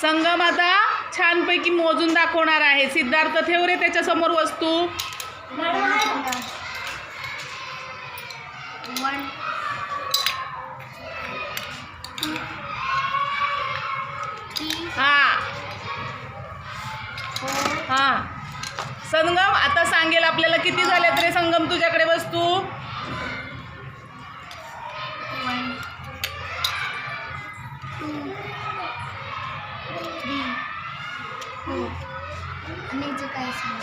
संगम आता छानपैकी मोजून दाखवणार आहे. सिद्धार्थ ठेव रे त्याच्यासमोर वस्तू. हा. हा. संगम आता सांगेल आपल्याला किती झाल्यात रे संगम तुझ्याकडे वस्तू वन टू थ्री फोर आणि जे काय सांग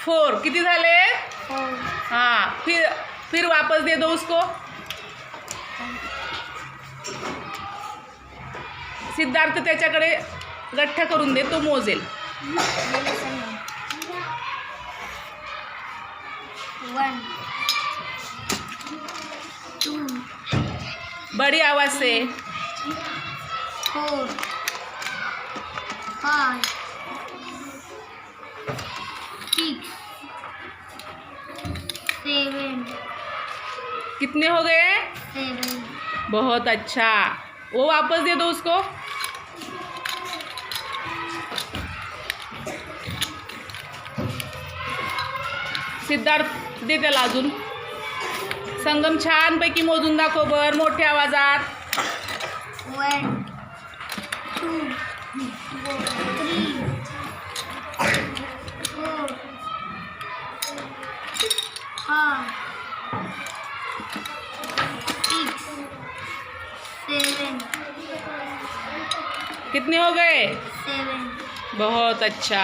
फोर. किती झाले? फोर हाँ. फिर फिर वापस दे दो उसको. सिद्धार्थ त्याच्याकडे गठ्ठा करून दे तो मोजेल. वन बड़ी आवाज़ से। फोर फाइव सिक्स सेवन कितने हो गए? सेवन। बहुत अच्छा। वो वापस दे दो उसको। सिद्धार्थ दे त्याला अजून संगम छानपैकी मोजून दाखव बर मोठ्या आवाजात. कितने हो गए? बहुत अच्छा।